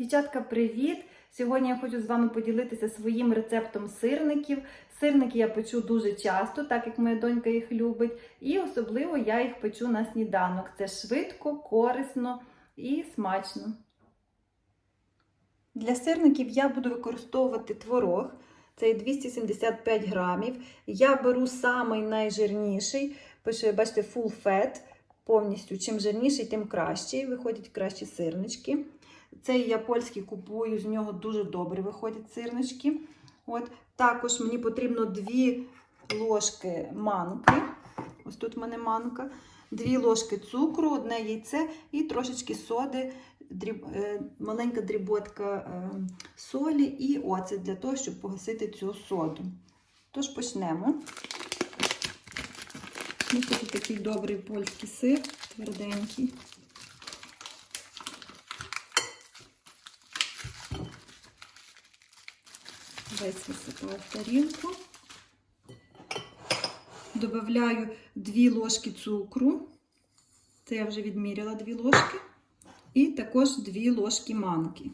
Дівчатка, привіт! Сьогодні я хочу з вами поділитися своїм рецептом сирників. Сирники я печу дуже часто, так як моя донька їх любить. І особливо я їх печу на сніданок. Це швидко, корисно і смачно. Для сирників я буду використовувати творог. Це 275 грамів. Я беру самий найжирніший, пише, бачите, full fat, повністю. Чим жирніший, тим кращий. Виходять кращі сирнички. Цей я польський купую, з нього дуже добре виходять сирнички. От. Також мені потрібно 2 ложки манки. Ось тут в мене манка. 2 ложки цукру, одне яйце і трошечки соди, дріб, е, маленька дріботка е, солі і оцет для того, щоб погасити цю соду. Тож почнемо. Ось такий добрий польський сир, тверденький. Весь висипаю в тарілку. Добавляю 2 ложки цукру. Це я вже відміряла 2 ложки. І також 2 ложки манки.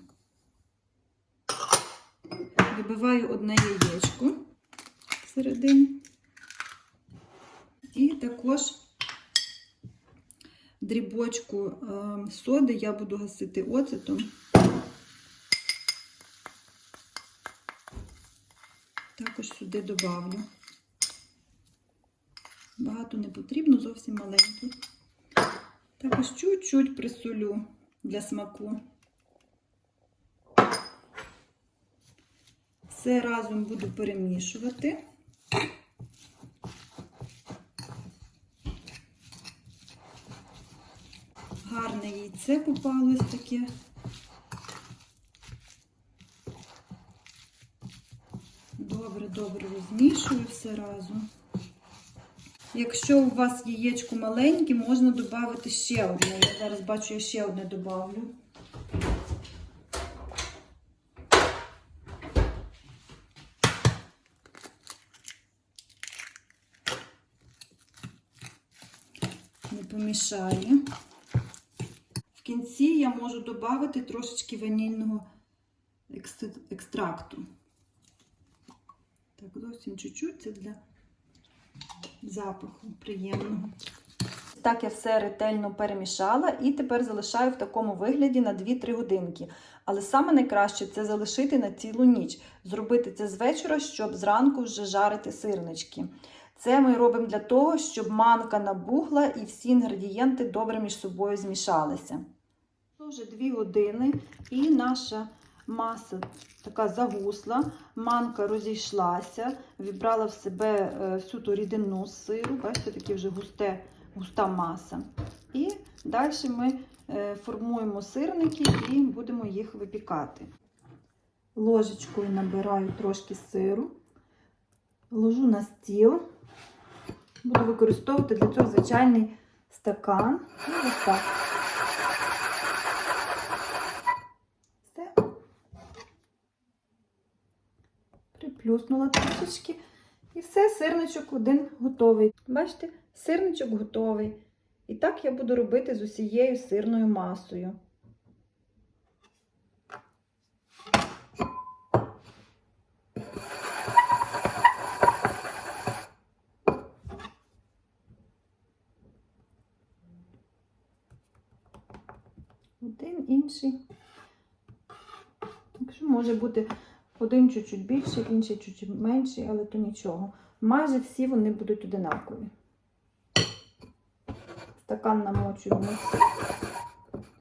Вибиваю одне яєчко всередині. І також дрібочку е, соди я буду гасити оцетом. Також сюди добавлю. Багато не потрібно, зовсім маленький. Також чуть-чуть присолю для смаку. Все разом буду перемішувати. Гарне яйце попалось таке. Добре, добре розмішую все разом. Якщо у вас яєчко маленьке, можна додати ще одне. Я зараз бачу, я ще одне додавлю. Не помішаю. В кінці я можу додати трошечки ванільного екстракту. Так, зовсім чуть-чуть це для запаху приємного. Так я все ретельно перемішала і тепер залишаю в такому вигляді на 2-3 годинки. Але саме найкраще це залишити на цілу ніч. Зробити це з вечора, щоб зранку вже жарити сирнички. Це ми робимо для того, щоб манка набухла і всі інгредієнти добре між собою змішалися. Вже 2 години і наша маса така загусла, манка розійшлася, вібрала в себе всю ту рідину сиру, бачите, таке вже густе, густа маса. І далі ми формуємо сирники і будемо їх випікати. Ложечкою набираю трошки сиру, ложу на стіл, буду використовувати для цього звичайний стакан. Ось так. Приплюснула трішечки. І все, сирничок один готовий. Бачите, сирничок готовий. І так я буду робити з усією сирною масою. Один інший. Якщо може бути один чуть-чуть більший, інший чуть-чуть менший, але то нічого. Майже всі вони будуть одинакові. Стакан намочуємо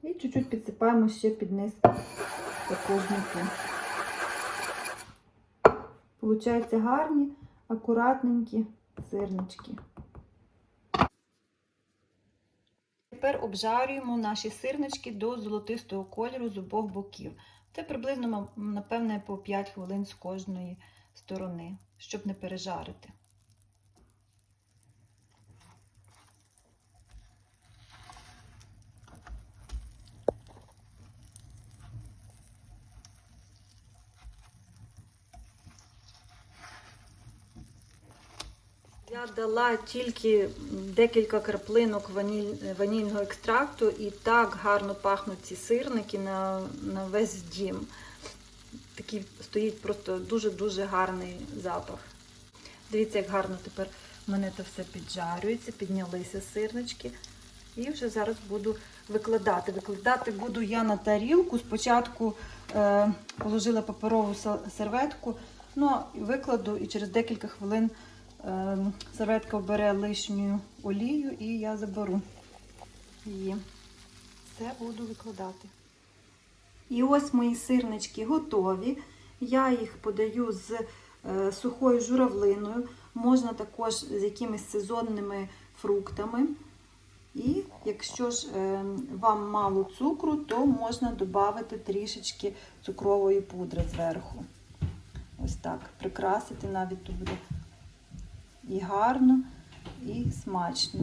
і чуть-чуть підсипаємо ще під низ такого муки. Получаються гарні, акуратненькі сирнички. Тепер обжарюємо наші сирнички до золотистого кольору з обох боків. Це приблизно, напевне, по 5 хвилин з кожної сторони, щоб не пережарити. Я дала тільки декілька краплинок ваніль, ванільного екстракту, і так гарно пахнуть ці сирники на, на весь дім. Такий стоїть просто дуже-дуже гарний запах. Дивіться, як гарно тепер в мене це все піджарюється, піднялися сирнички. І вже зараз буду викладати. Викладати буду я на тарілку. Спочатку е, положила паперову серветку, ну викладу, і через декілька хвилин серветка вбере лишню олію, і я заберу її. Все буду викладати. І ось мої сирнички готові. Я їх подаю з е, сухою журавлиною, можна також з якимись сезонними фруктами. І якщо ж е, вам мало цукру, то можна додати трішечки цукрової пудри зверху. Ось так. Прикрасити навіть то буде і гарно, і смачно.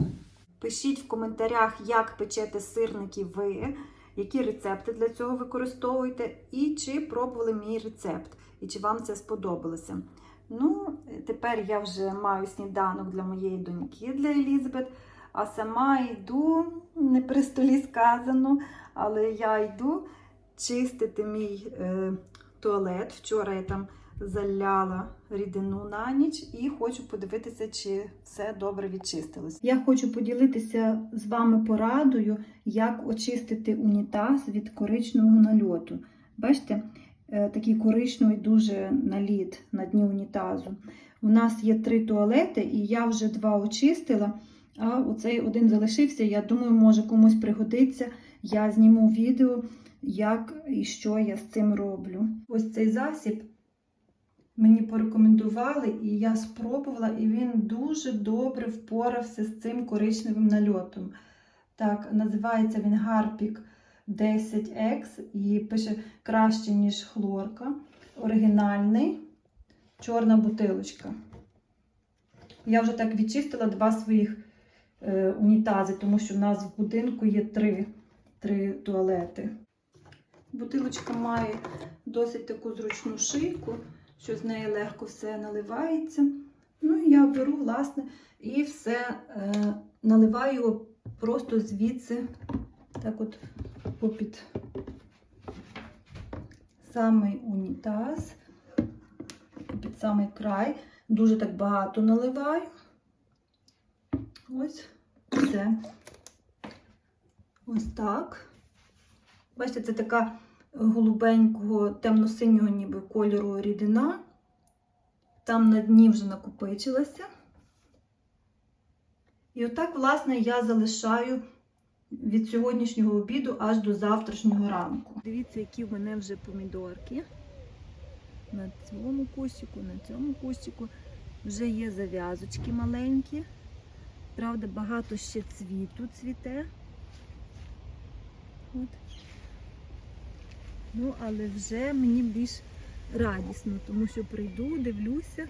Пишіть в коментарях, як печете сирники ви, які рецепти для цього використовуєте, і чи пробували мій рецепт, і чи вам це сподобалося. Ну, тепер я вже маю сніданок для моєї доньки, для Елізабет. А сама йду, не при столі сказано, але я йду чистити мій е, туалет. Вчора я там заляла рідину на ніч і хочу подивитися, чи все добре відчистилось. Я хочу поділитися з вами порадою, як очистити унітаз від коричневого нальоту. Бачите, е, такий коричневий дуже наліт на дні унітазу. У нас є три туалети, і я вже два очистила. А оцей один залишився. Я думаю, може комусь пригодиться. Я зніму відео, як і що я з цим роблю. Ось цей засіб мені порекомендували, і я спробувала, і він дуже добре впорався з цим коричневим нальотом. Так, називається він Гарпік 10X і пише краще, ніж хлорка. Оригінальний, чорна бутилочка. Я вже так відчистила два своїх е, унітази, тому що в нас в будинку є три, три туалети. Бутилочка має досить таку зручну шийку, що з неї легко все наливається. Ну я беру, власне, і все е, наливаю просто звідси, так от попід самий унітаз, під самий край. Дуже так багато наливаю. Ось це. Ось так. Бачите, це така голубенького, темно-синього ніби кольору рідина. Там на дні вже накопичилася. І отак, власне, я залишаю від сьогоднішнього обіду аж до завтрашнього ранку. Дивіться, які в мене вже помідорки. На цьому кущику, на цьому кущику вже є зав'язочки маленькі. Правда, багато ще цвіту цвіте. От. Ну, але вже мені більш радісно, тому що прийду, дивлюся,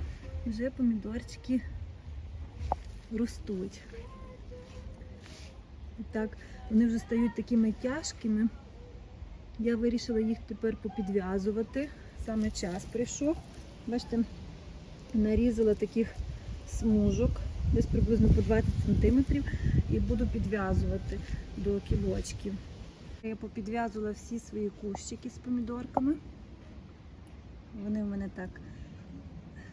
вже помідорчики ростуть. І так, вони вже стають такими тяжкими. Я вирішила їх тепер попідв'язувати. Саме час прийшов. Бачите, нарізала таких смужок, десь приблизно по 20 см, і буду підв'язувати до кілочків. Я попідв'язувала всі свої кущики з помідорками. Вони в мене так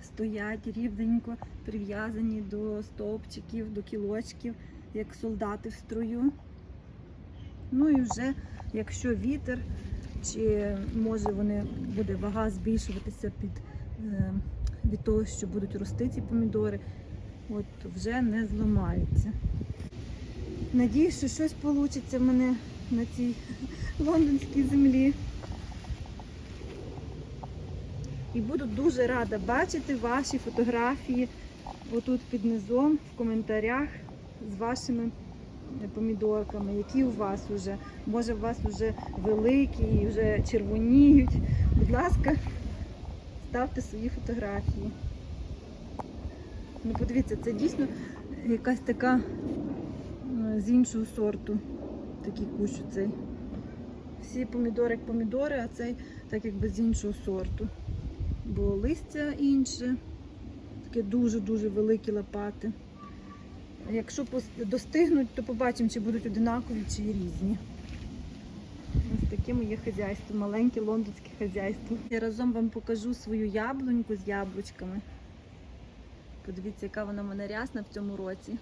стоять рівненько, прив'язані до стовпчиків, до кілочків, як солдати в строю. Ну і вже, якщо вітер, чи може вони буде вага збільшуватися під, е, від того, що будуть рости ці помідори, от вже не зламаються. Надіюсь, що щось вийде в мене на цій лондонській землі. І буду дуже рада бачити ваші фотографії отут під низом в коментарях з вашими помідорками, які у вас вже. Може, у вас вже великі і вже червоніють. Будь ласка, ставте свої фотографії. Ну, подивіться, це дійсно якась така е, з іншого сорту. Такий кущ цей. Всі помідори як помідори, а цей так якби з іншого сорту. Бо листя інше, такі дуже-дуже великі лопати. Якщо достигнуть, то побачимо, чи будуть одинакові, чи різні. Ось таке моє хазяйство, маленьке лондонське хазяйство. Я разом вам покажу свою яблуньку з яблучками. Подивіться, яка вона в мене рясна в цьому році.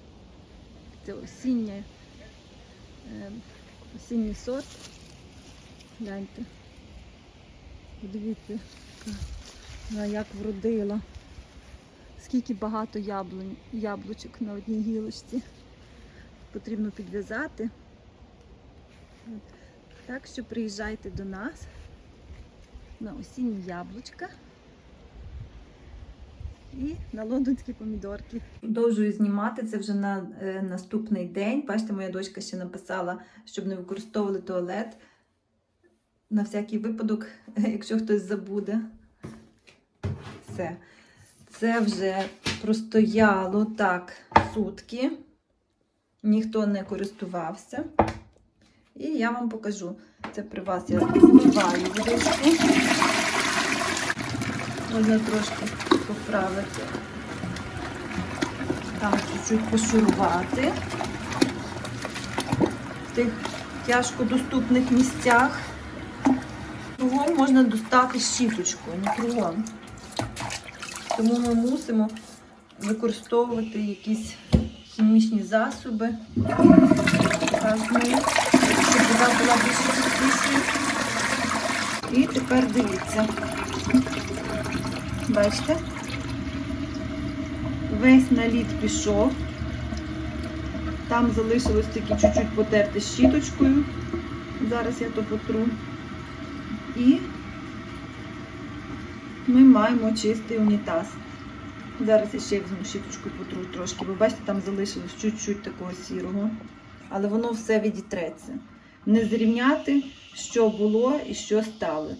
Це осіння, осінній сорт. Гляньте. Подивіться, як вродила. Скільки багато яблунь, яблучок на одній гілочці. Потрібно підв'язати. Так що приїжджайте до нас на осінні яблучка і на лондонські помідорки. Продовжую знімати це вже на е, наступний день. Бачите, моя дочка ще написала, щоб не використовували туалет. На всякий випадок, якщо хтось забуде. Все. Це вже простояло так сутки. Ніхто не користувався. І я вам покажу. Це при вас я зливаю водичку. Можна трошки поправити. Там чуть-чуть пошурувати в тих тяжко доступних місцях. Кругом можна достати щіточкою, не кругом. Тому ми мусимо використовувати якісь хімічні засоби. Так, щоб вода була більш чистішою. І тепер дивіться. Бачите? Весь наліт пішов. Там залишилось тільки чуть-чуть потерти щіточкою. Зараз я то потру. І ми маємо чистий унітаз. Зараз я ще візьму щіточку потру трошки, бо бачите, там залишилось чуть-чуть такого сірого. Але воно все відітреться. Не зрівняти, що було і що стало.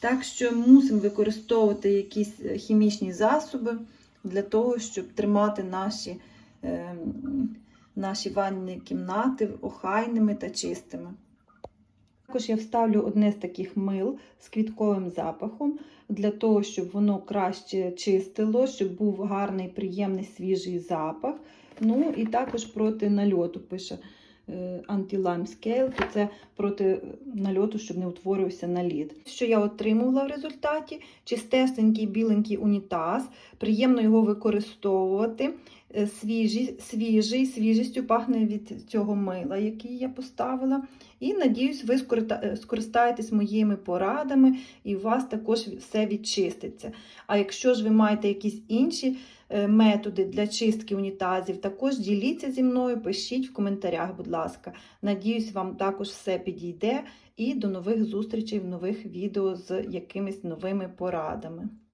Так що мусимо використовувати якісь е, хімічні засоби для того, щоб тримати наші, е, наші ванні кімнати охайними та чистими. Також я вставлю одне з таких мил з квітковим запахом, для того, щоб воно краще чистило, щоб був гарний, приємний свіжий запах. Ну і також проти нальоту пише Anti-Lime Scale, то це проти нальоту, щоб не утворився наліт. Що я отримувала в результаті? Чистесенький біленький унітаз, приємно його використовувати. Е, Свіжий, свіжий, свіжістю пахне від цього мила, який я поставила. І надіюсь, ви е, скористаєтесь моїми порадами, і у вас також все відчиститься. А якщо ж ви маєте якісь інші е, методи для чистки унітазів, також діліться зі мною, пишіть в коментарях, будь ласка. Надіюсь, вам також все підійде. І до нових зустрічей в нових відео з якимись новими порадами.